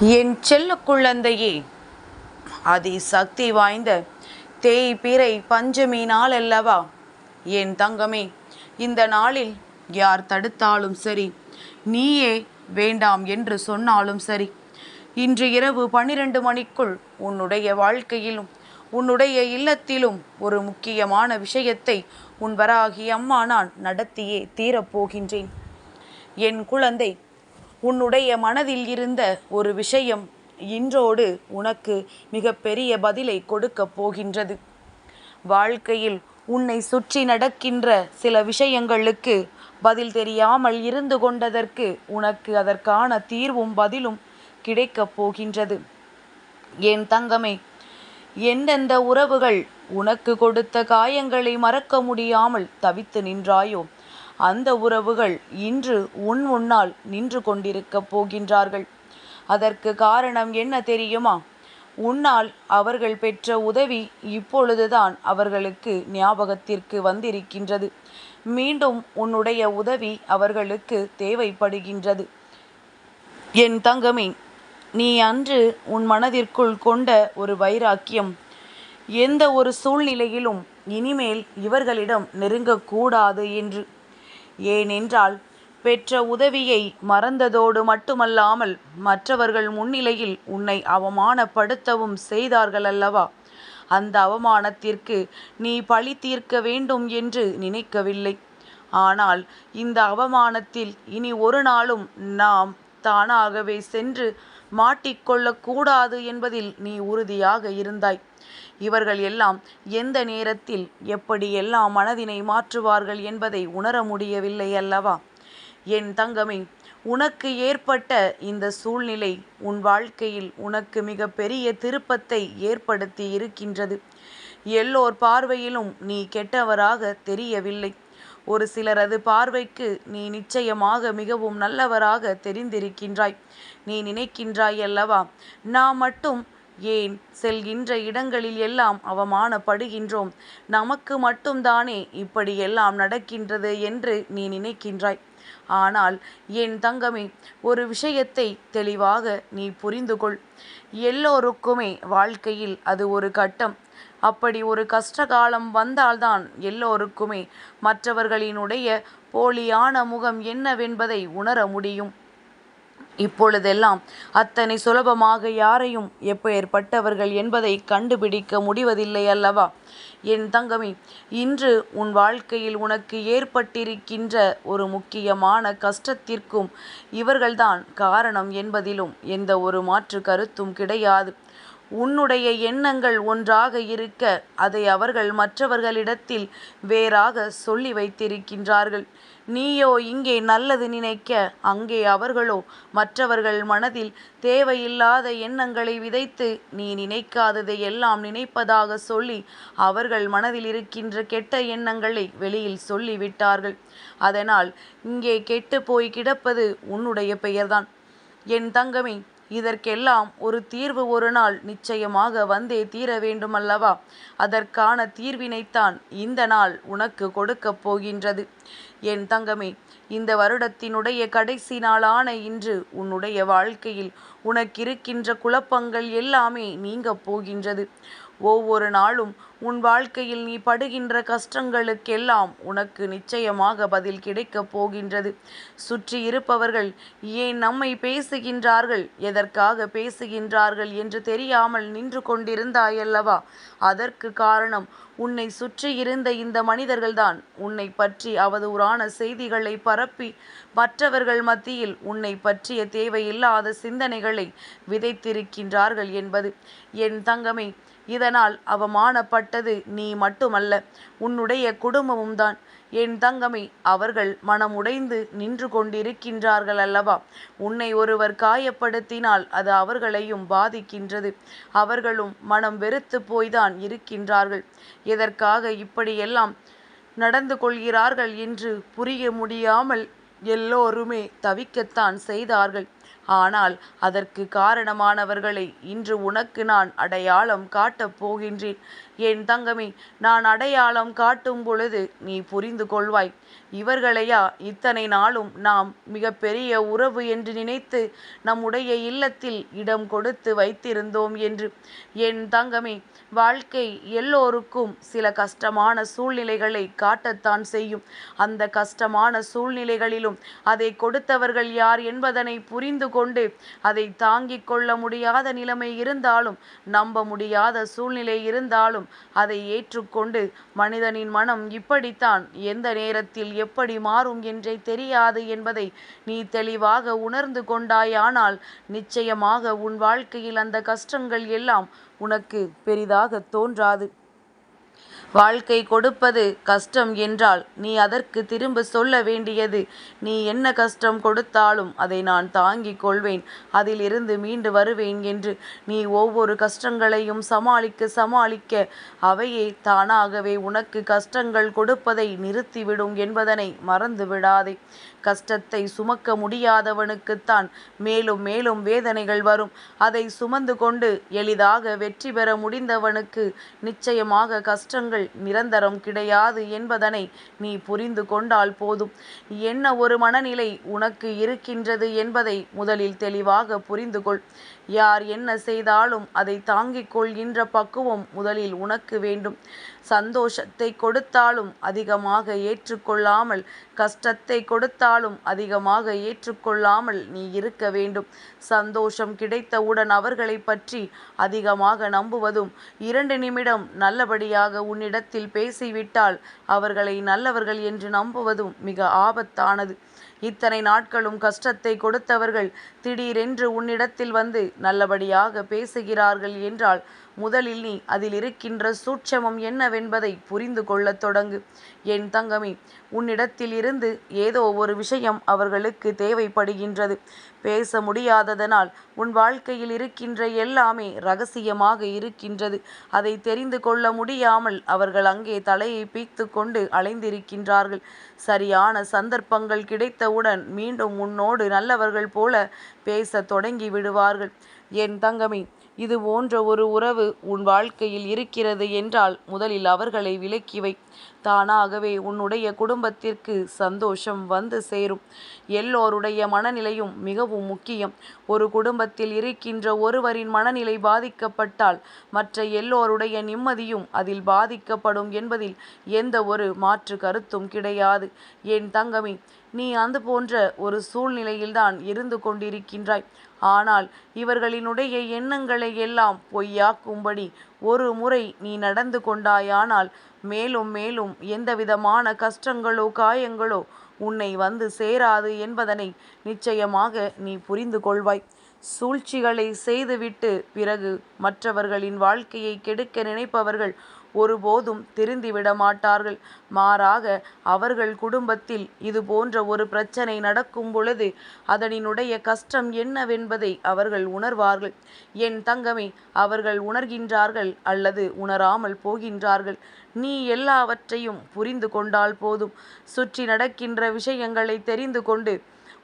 என் செல்ல குழந்தையே அதி சக்தி வாய்ந்த தேய்பிறை பஞ்சமி நாள் அல்லவா என் தங்கமே இந்த நாளில் யார் தடுத்தாலும் சரி நீயே வேண்டாம் என்று சொன்னாலும் சரி இன்று இரவு பன்னிரண்டு மணிக்குள் உன்னுடைய வாழ்க்கையிலும் உன்னுடைய இல்லத்திலும் ஒரு முக்கியமான விஷயத்தை உன் வராகி அம்மா நான் நடத்தியே தீரப்போகின்றேன். என் குழந்தை உன்னுடைய மனதில் இருந்த ஒரு விஷயம் இன்றோடு உனக்கு மிகப்பெரிய பதிலை கொடுக்கப் போகின்றது. வாழ்க்கையில் உன்னை சுற்றி நடக்கின்ற சில விஷயங்களுக்கு பதில் தெரியாமல் இருந்து கொண்டதற்கு உனக்கு அதற்கான தீர்வும் பதிலும் கிடைக்கப் போகின்றது. என் தங்கமே எந்தெந்த உறவுகள் உனக்கு கொடுத்த காயங்களை மறக்க முடியாமல் தவித்து நின்றாயோ அந்த உறவுகள் இன்று உன் முன்னால் நின்று கொண்டிருக்கப் போகின்றார்கள். அதற்கு காரணம் என்ன தெரியுமா? உன்னால் அவர்கள் பெற்ற உதவி இப்பொழுதுதான் அவர்களுக்கு ஞாபகத்திற்கு வந்திருக்கின்றது. மீண்டும் உன்னுடைய உதவி அவர்களுக்கு தேவைப்படுகின்றது. என் தங்கமே நீ அன்று உன் மனதிற்குள் கொண்ட ஒரு வைராக்கியம். எந்த ஒரு சூழ்நிலையிலும் இனிமேல் இவர்களிடம் நெருங்கக்கூடாது என்று. ஏனென்றால் பெற்ற உதவியை மறந்ததோடு மட்டுமல்லாமல் மற்றவர்கள் முன்னிலையில் உன்னை அவமானப்படுத்தவும் செய்தார்கள் அல்லவா அந்த அவமானத்திற்கு நீ பழி தீர்க்க வேண்டும் என்று நினைக்கவில்லை. ஆனால் இந்த அவமானத்தில் இனி ஒரு நாளும் நாம் தானாகவே சென்று மாட்டிக்கொள்ளக்கூடாது என்பதில் நீ உறுதியாக இருந்தாய். இவர்கள் எல்லாம் எந்த நேரத்தில் எப்படியெல்லாம் மனதினை மாற்றுவார்கள் என்பதை உணர முடியவில்லை அல்லவா? என் தங்கமே உனக்கு ஏற்பட்ட இந்த சூழ்நிலை உன் வாழ்க்கையில் உனக்கு மிக பெரிய திருப்பத்தை ஏற்படுத்தி இருக்கின்றது. எல்லோர் பார்வையிலும் நீ கெட்டவராக தெரியவில்லை. ஒரு சிலரது பார்வைக்கு நீ நிச்சயமாக மிகவும் நல்லவராக தெரிந்திருக்கின்றாய். நீ நினைக்கின்றாய் அல்லவா? நான் மட்டும் ஏன் செல்கின்ற இடங்களில் எல்லாம் அவமானப்படுகின்றோம்? நமக்கு மட்டும்தானே இப்படியெல்லாம் நடக்கின்றது என்று நீ நினைக்கின்றாய். ஆனால் என் தங்கமே ஒரு விஷயத்தை தெளிவாக நீ புரிந்து கொள் எல்லோருக்குமே வாழ்க்கையில் அது ஒரு கட்டம். அப்படி ஒரு கஷ்ட காலம் வந்தால்தான் எல்லோருக்குமே மற்றவர்களினுடைய போலியான முகம் என்னவென்பதை உணர முடியும். இப்பொழுதெல்லாம் அத்தனை சுலபமாக யாரையும் எப்பேற்பட்டவர்கள் என்பதை கண்டுபிடிக்க முடிவதில்லை அல்லவா? என் தங்கமி இன்று உன் வாழ்க்கையில் உனக்கு ஏற்பட்டிருக்கின்ற ஒரு முக்கியமான கஷ்டத்திற்கும் இவர்கள்தான் காரணம் என்பதிலும் எந்த ஒரு மாற்று கருத்தும் கிடையாது. உன்னுடைய எண்ணங்கள் ஒன்றாக இருக்க அதை அவர்கள் மற்றவர்களிடத்தில் வேறாக சொல்லி வைத்திருக்கின்றார்கள். நீயோ இங்கே நல்லது நினைக்க அங்கே அவர்களோ மற்றவர்கள் மனதில் தேவையில்லாத எண்ணங்களை விதைத்து நீ நினைக்காததை எல்லாம் நினைப்பதாக சொல்லி அவர்கள் மனதில் இருக்கின்ற கெட்ட எண்ணங்களை வெளியில் சொல்லிவிட்டார்கள் அதனால் இங்கே கெட்டு போய் கிடப்பது உன்னுடைய பெயர்தான். என் தங்கமே இதற்கெல்லாம் ஒரு தீர்வு ஒரு நாள் நிச்சயமாக வந்தே தீர வேண்டுமல்லவா? அதற்கான தீர்வினைத்தான் இந்த நாள் உனக்கு கொடுக்கப் போகின்றது. என் தங்கமே இந்த வருடத்தினுடைய கடைசி நாளான இன்று உன்னுடைய வாழ்க்கையில் உனக்கிருக்கின்ற குழப்பங்கள் எல்லாமே நீங்கப் போகின்றது. ஒவ்வொரு நாளும் உன் வாழ்க்கையில் நீ படுகின்ற கஷ்டங்களுக்கெல்லாம் உனக்கு நிச்சயமாக பதில் கிடைக்கப் போகின்றது. சுற்றி இருப்பவர்கள் ஏன் நம்மை பேசுகின்றார்கள்? எதற்காக பேசுகின்றார்கள் என்று தெரியாமல் நின்று கொண்டிருந்தாயல்லவா? அதற்கு காரணம் உன்னை சுற்றி இருந்த இந்த மனிதர்கள்தான் உன்னை பற்றி அவதூறான செய்திகளை பரப்பி மற்றவர்கள் மத்தியில் உன்னை பற்றிய தேவையில்லாத சிந்தனைகளை விதைத்திருக்கின்றார்கள் என்பது. என் தங்கமே இதனால் அவமானப்பட்டது நீ மட்டுமல்ல உன்னுடைய குடும்பமும் தான் என் தங்கமே அவர்கள் மனமுடைந்து நின்று கொண்டிருக்கின்றார்கள் அல்லவா? உன்னை ஒருவர் காயப்படுத்தினால் அது அவர்களையும் பாதிக்கின்றது. அவர்களும் மனம் வெறுத்து போய்தான் இருக்கின்றார்கள். எதற்காக இப்படியெல்லாம் நடந்து கொள்கிறார்கள் என்று புரிய முடியாமல் எல்லோருமே தவிக்கத்தான் செய்தார்கள். ஆனால் அதற்கு காரணமானவர்களை இன்று உனக்கு நான் அடையாளம் காட்டப் போகின்றேன். என் தங்கமே நான் அடையாளம் காட்டும் பொழுது நீ புரிந்து கொள்வாய். இவர்களையா இத்தனை நாளும் நாம் மிக பெரிய உறவு என்று நினைத்து நம்முடைய இல்லத்தில் இடம் கொடுத்து வைத்திருந்தோம் என்று. என் தங்கமே வாழ்க்கை எல்லோருக்கும் சில கஷ்டமான சூழ்நிலைகளை காட்டத்தான் செய்யும். அந்த கஷ்டமான சூழ்நிலைகளிலும் அதை கொடுத்தவர்கள் யார் என்பதனை புரிந்து கொண்டு அதை தாங்கிக் கொள்ள முடியாத நிலைமை இருந்தாலும் நம்ப முடியாத சூழ்நிலை இருந்தாலும் அதை ஏற்றுக்கொண்டு மனிதனின் மனம் இப்படித்தான் எந்த நேரத்தில் எப்படி மாறும் என்றே தெரியாது என்பதை நீ தெளிவாக உணர்ந்து கொண்டாயானால் நிச்சயமாக உன் வாழ்க்கையில் அந்த கஷ்டங்கள் எல்லாம் உனக்கு பெரிதாக தோன்றாது. வாழ்க்கை கொடுப்பது கஷ்டம் என்றால் நீ அதற்கு திரும்ப சொல்ல வேண்டியது. நீ என்ன கஷ்டம் கொடுத்தாலும் அதை நான் தாங்கிக் கொள்வேன். அதிலிருந்து மீண்டு வருவேன் என்று நீ ஒவ்வொரு கஷ்டங்களையும் சமாளிக்க சமாளிக்க அவையே தானாகவே உனக்கு கஷ்டங்கள் கொடுப்பதை நிறுத்திவிடும் என்பதனை மறந்து விடாதே கஷ்டத்தை சுமக்க முடியாதவனுக்குத்தான் மேலும் மேலும் வேதனைகள் வரும். அதை சுமந்து கொண்டு எளிதாக வெற்றி பெற முடிந்தவனுக்கு நிச்சயமாக கஷ்டங்கள் நிரந்தரம் கிடையாது என்பதனை நீ புரிந்து கொண்டால் போதும். என்ன ஒரு மனநிலை உனக்கு இருக்கின்றது என்பதை முதலில் தெளிவாக புரிந்து கொள் யார் என்ன செய்தாலும் அதை தாங்கிக் கொள்கின்ற பக்குவம் முதலில் உனக்கு வேண்டும். சந்தோஷத்தை கொடுத்தாலும் அதிகமாக ஏற்றுக்கொள்ளாமல் கஷ்டத்தை கொடுத்தாலும் அதிகமாக ஏற்றுக்கொள்ளாமல் நீ இருக்க வேண்டும். சந்தோஷம் கிடைத்தவுடன் அவர்களை பற்றி அதிகமாக நம்புவதும் இரண்டு நிமிடம் நல்லபடியாக உன்னிடத்தில் பேசிவிட்டால் அவர்களை நல்லவர்கள் என்று நம்புவதும் மிக ஆபத்தானது. இத்தனை நாட்களும் கஷ்டத்தை கொடுத்தவர்கள் திடீரென்று உன்னிடத்தில் வந்து நல்லபடியாக பேசுகிறார்கள் என்றால் முதலில் நீ அதில் இருக்கின்ற சூட்சமம் என்னவென்பதை புரிந்து கொள்ளத் தொடங்கு. என் தங்கமே உன்னிடத்தில் இருந்து ஏதோ ஒரு விஷயம் அவர்களுக்கு தேவைப்படுகின்றது. பேச முடியாததனால் உன் வாழ்க்கையில் இருக்கின்ற எல்லாமே ரகசியமாக இருக்கின்றது. அதை தெரிந்து கொள்ள முடியாமல் அவர்கள் அங்கே தலையை பீத்து கொண்டு அலைந்திருக்கின்றார்கள். சரியான சந்தர்ப்பங்கள் கிடைத்தவுடன் மீண்டும் உன்னோடு நல்லவர்கள் போல பேச தொடங்கி விடுவார்கள். என் தங்கமே இது போன்ற ஒரு உறவு உன் வாழ்க்கையில் இருக்கிறது என்றால் முதலில் அவர்களை விலக்கி வை. தானாகவே உன்னுடைய குடும்பத்திற்கு சந்தோஷம் வந்து சேரும். எல்லோருடைய மனநிலையும் மிகவும் முக்கியம். ஒரு குடும்பத்தில் இருக்கின்ற ஒருவரின் மனநிலை பாதிக்கப்பட்டால் மற்ற எல்லோருடைய நிம்மதியும் அதில் பாதிக்கப்படும் என்பதில் எந்த ஒரு மாற்று கருத்தும் கிடையாது. என் தங்கமே நீ அந்த போன்ற ஒரு சூழ்நிலையில்தான் இருந்து கொண்டிருக்கின்றாய். ஆனால் இவர்களினுடைய எண்ணங்களை எல்லாம் பொய்யாக்கும்படி ஒரு முறை நீ நடந்து கொண்டாயானால் மேலும் மேலும் எந்தவிதமான கஷ்டங்களோ காயங்களோ உன்னை வந்து சேராது என்பதனை நிச்சயமாக நீ புரிந்து கொள்வாய். சூழ்ச்சிகளை செய்துவிட்டு பிறகு மற்றவர்களின் வாழ்க்கையை கெடுக்க நினைப்பவர்கள் ஒருபோதும் திருந்திவிட மாட்டார்கள் மாறாக அவர்கள் குடும்பத்தில் இது போன்ற ஒரு பிரச்சனை நடக்கும் பொழுது அதனினுடைய கஷ்டம் என்னவென்பதை அவர்கள் உணர்வார்கள். என் தங்கமே அவர்கள் உணர்கின்றார்கள் அல்லது உணராமல் போகின்றார்கள். நீ எல்லாவற்றையும் புரிந்து கொண்டால் போதும். சுற்றி நடக்கின்ற விஷயங்களை தெரிந்து கொண்டு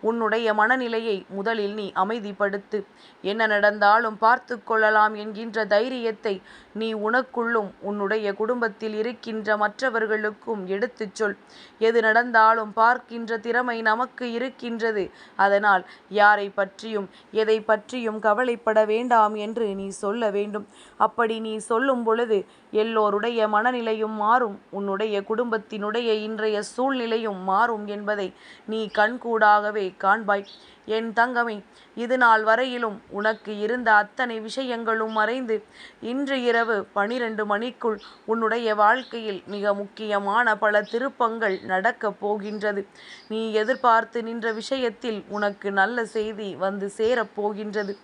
உன்னுடைய மனநிலையை முதலில் நீ அமைதிப்படுத்து. என்ன நடந்தாலும் பார்த்து கொள்ளலாம் என்கின்ற தைரியத்தை நீ உனக்குள்ளும் உன்னுடைய குடும்பத்தில் இருக்கின்ற மற்றவர்களுக்கும் எடுத்துச் சொல். எது நடந்தாலும் பார்க்கின்ற திறமை நமக்கு இருக்கின்றது. அதனால் யாரை பற்றியும் எதை பற்றியும் கவலைப்பட வேண்டாம் என்று நீ சொல்ல வேண்டும். அப்படி நீ சொல்லும் பொழுது எல்லோருடைய மனநிலையும் மாறும். உன்னுடைய குடும்பத்தினுடைய இன்றைய சூழ்நிலையும் மாறும் என்பதை நீ கண்கூடாகவே காண்பாய். என் தங்கமே இது நாள் வரையிலும் உனக்கு இருந்த அத்தனை விஷயங்களும் மறைந்து இன்று இரவு பனிரெண்டு மணிக்குள் உன்னுடைய வாழ்க்கையில் மிக முக்கியமான பல திருப்பங்கள் நடக்கப் போகின்றது. நீ எதிர்பார்த்து நின்ற விஷயத்தில் உனக்கு நல்ல செய்தி வந்து சேரப்போகின்றது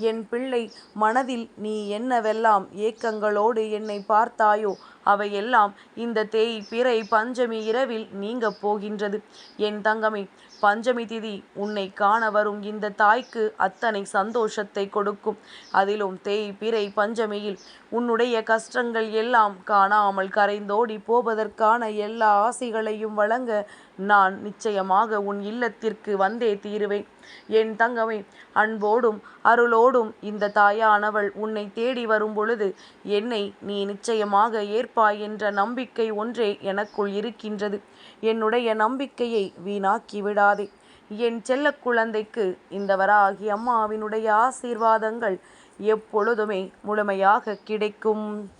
என் பிள்ளை மனதில் நீ என்னவெல்லாம் ஏக்கங்களோடு என்னை பார்த்தாயோ அவையெல்லாம் இந்த தேய் பிறை பஞ்சமி இரவில் நீங்கப் போகின்றது. என் தங்கமே பஞ்சமி திதி. உன்னை காண வரும் இந்த தாய்க்கு அத்தனை சந்தோஷத்தை கொடுக்கும். அதிலும் தேய் பிறை பஞ்சமியில் உன்னுடைய கஷ்டங்கள் எல்லாம் காணாமல் கரைந்தோடி போவதற்கான எல்லா ஆசைகளையும் வழங்க நான் நிச்சயமாக உன் இல்லத்திற்கு வந்தே தீருவேன். என் தங்கமே அன்போடும் அருளோடும் இந்த தாயானவள் உன்னை தேடி வரும்பொழுது என்னை நீ நிச்சயமாக ஏற்பாய் என்ற நம்பிக்கை ஒன்றே எனக்குள் இருக்கின்றது. என்னுடைய நம்பிக்கையை வீணாக்கி விடாதே. என் செல்ல குழந்தைக்கு இந்த வராகி அம்மாவினுடைய ஆசீர்வாதங்கள் எப்பொழுதுமே முழுமையாக கிடைக்கும்.